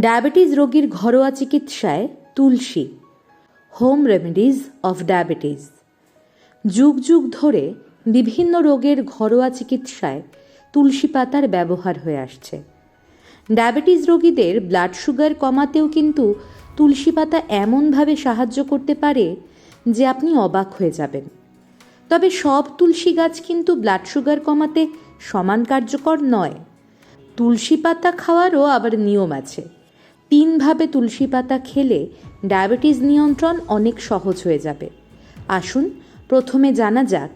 Diabetes রোগীর ঘরোয়া চিকিৎসায় tulsi home remedies of diabetes যুগ যুগ ধরে বিভিন্ন রোগের ঘরোয়া চিকিৎসায় তুলসী পাতার ব্যবহার হয়ে আসছে। ডায়াবেটিস রোগীদের ব্লাড সুগার কমাতেও কিন্তু তুলসী পাতা এমনভাবে সাহায্য করতে পারে যে আপনি অবাক হয়ে যাবেন। তবে সব তুলসী গাছ কিন্তু ব্লাড সুগার কমাতে সমান কার্যকর নয়। তুলসী পাতা খাওয়ারও আবার নিয়ম আছে। তিনভাবে তুলসী পাতা খেলে ডায়াবেটিস নিয়ন্ত্রণ অনেক সহজ হয়ে যাবে। আসুন, প্রথমে জানা যাক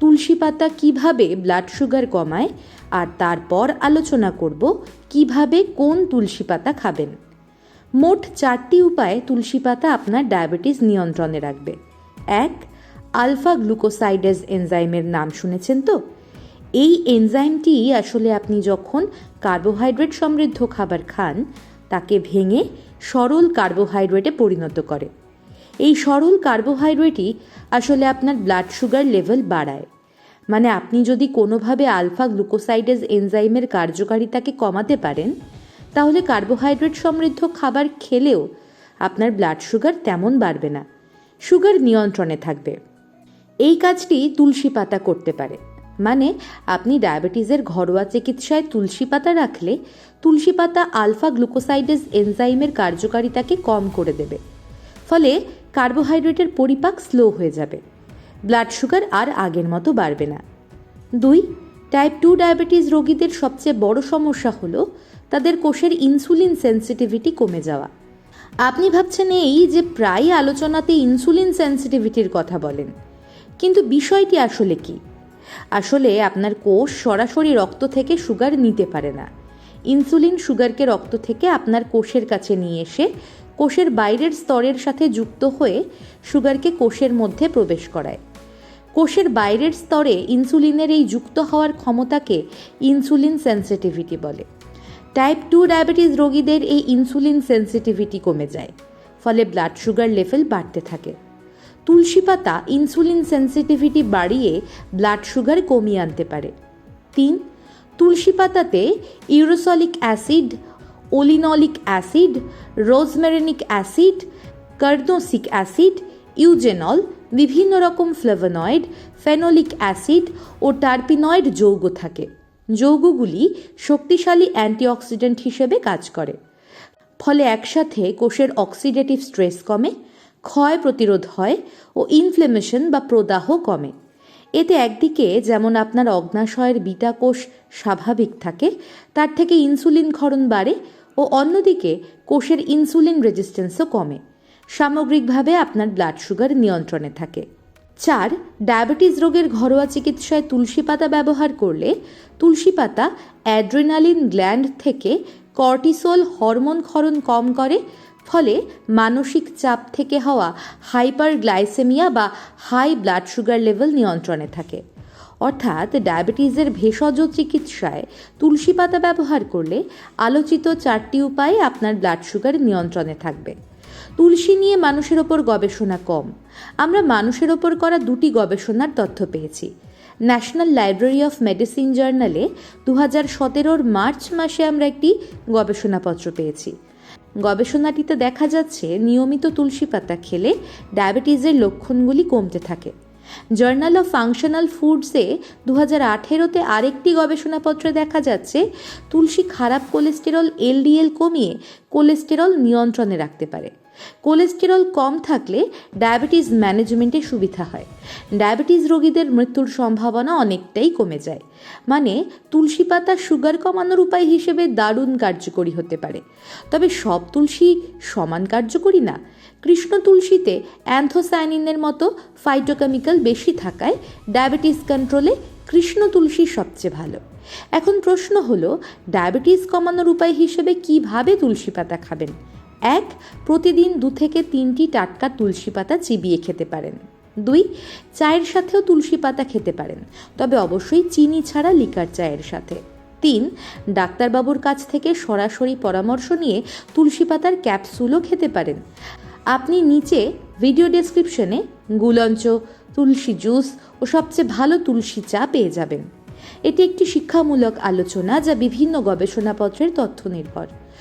তুলসী পাতা কীভাবে ব্লাড সুগার কমায় আর তারপর আলোচনা করব কীভাবে কোন তুলসী পাতা খাবেন। মোট চারটি উপায়ে তুলসী পাতা আপনার ডায়াবেটিস নিয়ন্ত্রণে রাখবে। এক, আলফা গ্লুকোসাইডেজ এনজাইমের নাম শুনেছেন তো? এই এনজাইমটি আসলে আপনি যখন কার্বোহাইড্রেট সমৃদ্ধ খাবার খান তাকে ভেঙে সরল কার্বোহাইড্রেটে পরিণত করে। এই সরল কার্বোহাইড্রেটই আসলে আপনার ব্লাড সুগার লেভেল বাড়ায়। মানে আপনি যদি কোনোভাবে আলফা গ্লুকোসাইডেজ এনজাইমের কার্যকারিতাকে কমাতে পারেন, তাহলে কার্বোহাইড্রেট সমৃদ্ধ খাবার খেলেও আপনার ব্লাড সুগার তেমন বাড়বে না। সুগার নিয়ন্ত্রণে থাকবে। এই কাজটি তুলসী পাতা করতে পারে। মানে আপনি ডায়াবেটিসের ঘরোয়া চিকিৎসায় তুলসী পাতা রাখলে তুলসী পাতা আলফা গ্লুকোসাইডেজ এনজাইমের কার্যকারিতাকে কম করে দেবে। ফলে কার্বোহাইড্রেটের পরিপাক স্লো হয়ে যাবে। ব্লাড সুগার আর আগের মতো বাড়বে না। দুই টাইপ টু ডায়াবেটিস রোগীদের সবচেয়ে বড় সমস্যা হলো তাদের কোষের ইনসুলিন সেন্সিটিভিটি কমে যাওয়া। আপনি ভাবছেন এই যে প্রায় আলোচনাতে ইনসুলিন সেন্সিটিভিটির কথা বলেন। কিন্তু বিষয়টি আসলে কি? আসলে আপনার কোষ সরাসরি রক্ত থেকে সুগার নিতে পারে না। ইনসুলিন সুগারকে রক্ত থেকে আপনার কোষের কাছে নিয়ে এসে কোষের বাইরের স্তরের সাথে যুক্ত হয়ে সুগারকে কোষের মধ্যে প্রবেশ করায়। কোষের বাইরের স্তরে ইনসুলিনের এই যুক্ত হওয়ার ক্ষমতাকে ইনসুলিন সেন্সিটিভিটি বলে। টাইপ টু ডায়াবেটিস রোগীদের এই ইনসুলিন সেন্সিটিভিটি কমে যায়, ফলে ব্লাড সুগার লেভেল বাড়তে থাকে। তুলসী পাতা ইনসুলিন সেন্সিটিভিটি বাড়িয়ে ব্লাড সুগার কমিয়ে আনতে পারে। তিন, তুলসী পাতাতে ursolic acid, oleanolic acid, rosmarinic acid carnosic acid, eugenol, বিভিন্ন রকম ফ্লেভোনয়েড, ফেনোলিক অ্যাসিড ও টার্পিনয়েড যৌগ থাকে। যৌগগুলি শক্তিশালী অ্যান্টিঅক্সিডেন্ট হিসেবে কাজ করে। ফলে একসাথে কোষের অক্সিডেটিভ স্ট্রেস কমে ক্ষয় প্রতিরোধ হয় ও ইনফ্লেমেশন বা প্রদাহ কমে। এতে একদিকে যেমন আপনার অগ্নাশয়ের বিটা কোষ স্বাভাবিক থাকে, তার থেকে ইনসুলিন ক্ষরণ বাড়ে ও অন্যদিকে কোষের ইনসুলিন রেজিস্ট্যান্সও কমে। সামগ্রিকভাবে আপনার ব্লাড সুগার নিয়ন্ত্রণে থাকে। চার ডায়াবেটিস রোগের ঘরোয়া চিকিৎসায় তুলসী পাতা ব্যবহার করলে তুলসী পাতা অ্যাড্রেনালিন গ্ল্যান্ড থেকে কর্টিসোল হরমোন ক্ষরণ কম করে ফলে মানসিক চাপ থেকে হওয়া হাইপার গ্লাইসেমিয়া বা হাই ব্লাড সুগার লেভেল নিয়ন্ত্রণে থাকে। অর্থাৎ ডায়াবেটিসের ভেষজ চিকিৎসায় তুলসী পাতা ব্যবহার করলে আলোচিত চারটি উপায়ে আপনার ব্লাড সুগার নিয়ন্ত্রণে থাকবে। তুলসী নিয়ে মানুষের ওপর গবেষণা কম। আমরা মানুষের ওপর করা দুটি গবেষণার তথ্য পেয়েছি। ন্যাশনাল লাইব্রেরি অফ মেডিসিন জার্নালে দু হাজার সতেরোর মার্চ মাসে আমরা একটি গবেষণাপত্র পেয়েছি। গবেষণাটিতে দেখা যাচ্ছে, নিয়মিত তুলসী পাতা খেলে ডায়াবেটিসের লক্ষণগুলি কমতে থাকে। জার্নাল অফ ফাংশনাল ফুডসে দু হাজার আঠেরোতে আরেকটি গবেষণাপত্রে দেখা যাচ্ছে, তুলসী খারাপ কোলেস্টেরল এলডিএল কমিয়ে কোলেস্টেরল নিয়ন্ত্রণে রাখতে পারে। কোলেস্টেরল কম থাকলে ডায়াবেটিস ম্যানেজমেন্টে সুবিধা হয়। ডায়াবেটিস রোগীদের মৃত্যুর সম্ভাবনা অনেকটাই কমে যায়। মানে তুলসী পাতা সুগার কমানোর উপায় হিসেবে দারুণ কার্যকরী হতে পারে। তবে সব তুলসী সমান কার্যকরী না। কৃষ্ণ তুলসীতে অ্যান্থোসায়ানিনের মতো ফাইটোকেমিক্যাল বেশি থাকায় ডায়াবেটিস কন্ট্রোলে কৃষ্ণ তুলসী সবচেয়ে ভালো। এখন প্রশ্ন হলো, ডায়াবেটিস কমানোর উপায় হিসেবে কীভাবে তুলসী পাতা খাবেন? এক, প্রতিদিন দু থেকে তিনটি টাটকা তুলসী পাতা চিবিয়ে খেতে পারেন। দুই, চায়ের সাথেও তুলসী পাতা খেতে পারেন, তবে অবশ্যই চিনি ছাড়া লিকার চায়ের সাথে। তিন, ডাক্তারবাবুর কাছ থেকে সরাসরি পরামর্শ নিয়ে তুলসী পাতার ক্যাপসুলও খেতে পারেন। আপনি নিচে ভিডিও ডেসক্রিপশনে গুলঞ্চ, তুলসী জুস ও সবচেয়ে ভালো তুলসী চা পেয়ে যাবেন। এটি একটি শিক্ষামূলক আলোচনা যা বিভিন্ন গবেষণাপত্রের তথ্য নির্ভর।